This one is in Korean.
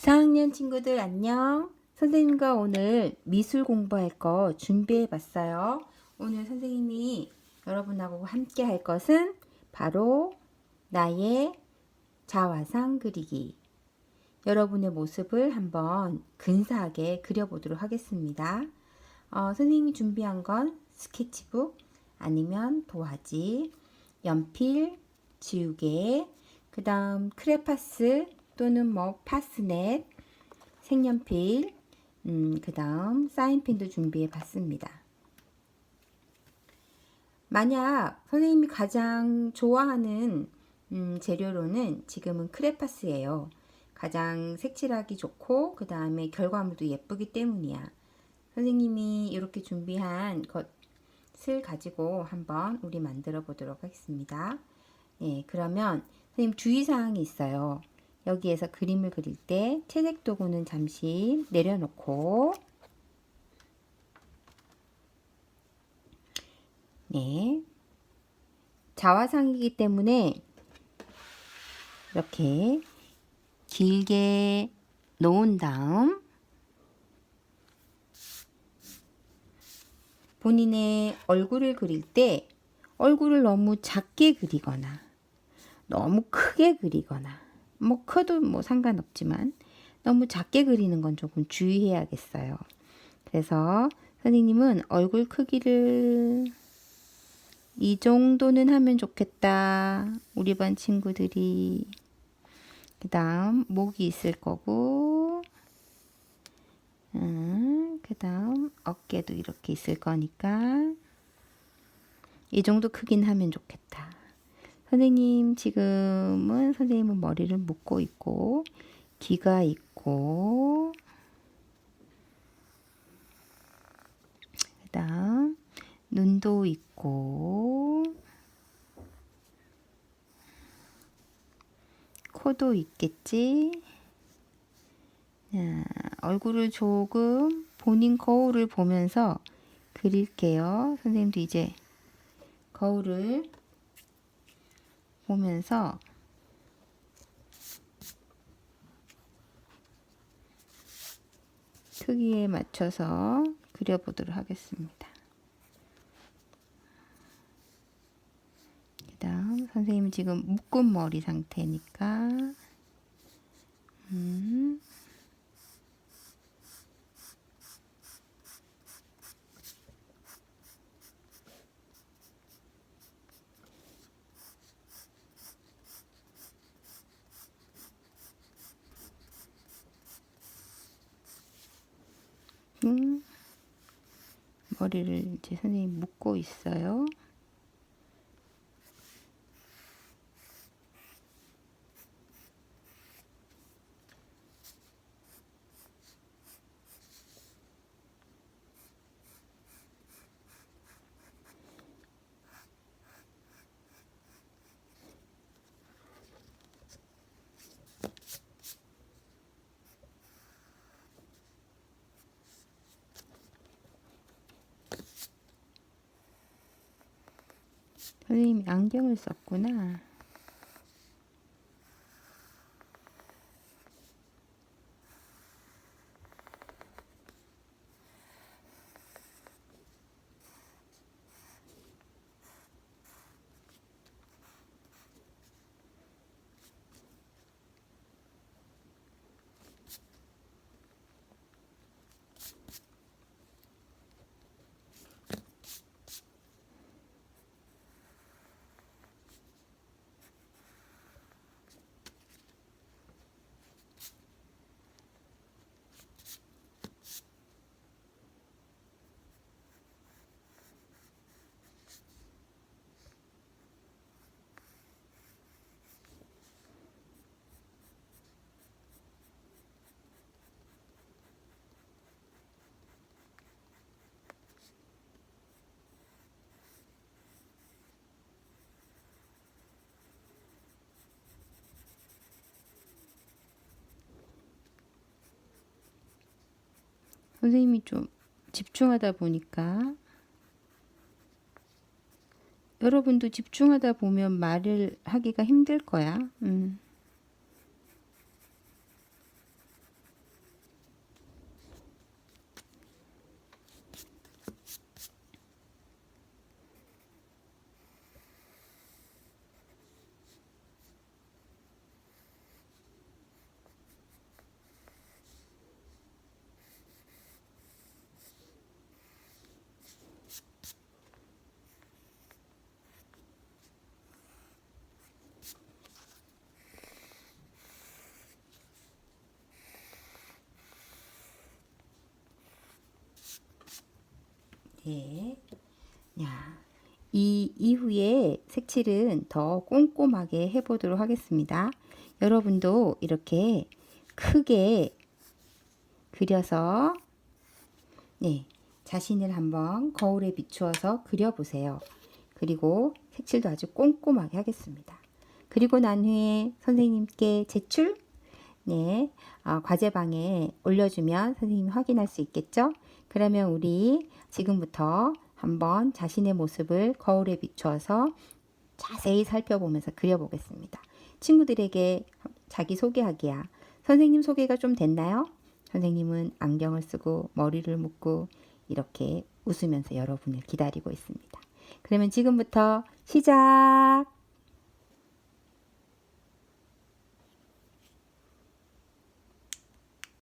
4학년 친구들 안녕. 선생님과 오늘 미술 공부할 거 준비해 봤어요. 오늘 선생님이 여러분하고 함께 할 것은 바로 나의 자화상 그리기. 여러분의 모습을 한번 근사하게 그려보도록 하겠습니다. 어, 선생님이 준비한 건 스케치북 아니면 도화지, 연필, 지우개, 그 다음 크레파스 또는 뭐 파스넷, 색연필, 음, 그 다음 사인펜도 준비해 봤습니다. 만약 선생님이 가장 좋아하는 음, 재료로는 지금은 크레파스예요. 가장 색칠하기 좋고 그 다음에 결과물도 예쁘기 때문이야. 선생님이 이렇게 준비한 것을 가지고 한번 우리 만들어 보도록 하겠습니다. 예, 그러면 선생님 주의사항이 있어요. 여기에서 그림을 그릴 때 채색 도구는 잠시 내려놓고. 네. 자화상이기 때문에 이렇게 길게 놓은 다음 본인의 얼굴을 그릴 때 얼굴을 너무 작게 그리거나 너무 크게 그리거나 뭐 커도 뭐 상관없지만 너무 작게 그리는 건 조금 주의해야겠어요. 그래서 선생님은 얼굴 크기를 이 정도는 하면 좋겠다. 우리 반 친구들이 그 다음 목이 있을 거고 음, 그 다음 어깨도 이렇게 있을 거니까 이 정도 크긴 하면 좋겠다. 선생님 지금은 선생님은 머리를 묶고 있고 귀가 있고 그다음 눈도 있고 코도 있겠지. 자, 얼굴을 조금 본인 거울을 보면서 그릴게요. 선생님도 이제 거울을 보면서 크기에 맞춰서 그려보도록 하겠습니다. 그 다음 선생님 지금 묶은 머리 상태니까 음. 음, 머리를 이제 선생님 묶고 있어요. 선생님이 안경을 썼구나. 선생님이 좀 집중하다 보니까 여러분도 집중하다 보면 말을 하기가 힘들 거야. 음. 네. 야, 이 이후에 색칠은 더 꼼꼼하게 해보도록 하겠습니다. 여러분도 이렇게 크게 그려서 네, 자신을 한번 거울에 비추어서 그려보세요. 그리고 색칠도 아주 꼼꼼하게 하겠습니다. 그리고 난 후에 선생님께 제출 네, 어, 과제방에 올려주면 선생님이 확인할 수 있겠죠? 그러면 우리 지금부터 한번 자신의 모습을 거울에 비추어서 자세히 살펴보면서 그려보겠습니다. 친구들에게 자기 소개하기야. 선생님 소개가 좀 됐나요? 선생님은 안경을 쓰고 머리를 묶고 이렇게 웃으면서 여러분을 기다리고 있습니다. 그러면 지금부터 시작!